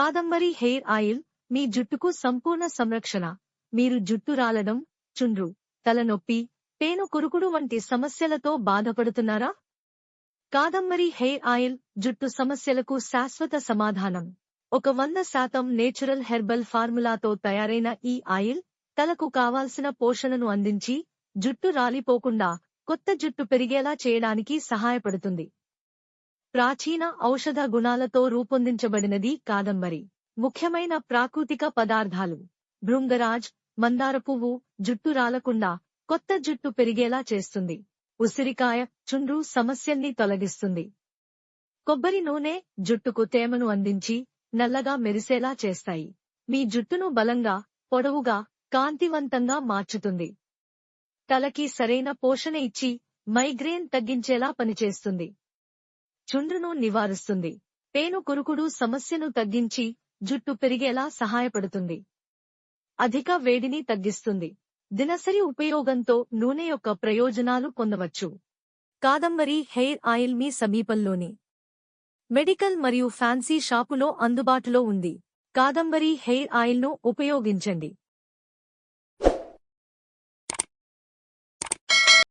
Kadambari hair oil మీ జుట్టుకు సంపూర్ణ సంరక్షణ. మీరు జుట్టు రాలడం చుండ్రు తలనొప్పి పేను కురుకుడు వంటి సమస్యలతో బాధపడుతున్నారా? కాదంబరి హెయిర్ ఆయిల్ జుట్టు సమస్యలకు శాశ్వత సమాధానం. ఒక వంద శాతం నేచురల్ హెర్బల్ ఫార్ములాతో తయారైన ఈ ఆయిల్ తలకు కావాల్సిన పోషణను అందించి జుట్టు రాలిపోకుండా కొత్త జుట్టు పెరిగేలా చేయడానికి సహాయపడుతుంది. ప్రాచీన ఔషధ గుణాలతో రూపొందించబడినది కాదంబరి. ముఖ్యమైన ప్రాకృతిక పదార్థాలు. భృంగరాజ్ మందార పువ్వు జుట్టు రాలకుండా కొత్త జుట్టు పెరిగేలా చేస్తుంది. ఉసిరికాయ చుండ్రు సమస్యల్ని తొలగిస్తుంది. కొబ్బరి నూనె జుట్టుకు తేమను అందించి నల్లగా మెరిసేలా చేస్తాయి. మీ జుట్టును బలంగా పొడవుగా కాంతివంతంగా మార్చుతుంది. తలకి సరైన పోషణ ఇచ్చి మైగ్రేన్ తగ్గించేలా పనిచేస్తుంది. చుండ్రును నివారిస్తుంది. పేను కురుకుడు సమస్యను తగ్గించి జుట్టు పెరిగేలా సహాయపడుతుంది. అధిక వేడిని తగ్గిస్తుంది. దినసరి ఉపయోగంతో నూనె యొక్క ప్రయోజనాలు పొందవచ్చు. కాదంబరి హెయిర్ ఆయిల్ మీ సమీపంలోని మెడికల్ మరియు ఫ్యాన్సీ షాపులో అందుబాటులో ఉంది. కాదంబరి హెయిర్ ఆయిల్ను ఉపయోగించండి.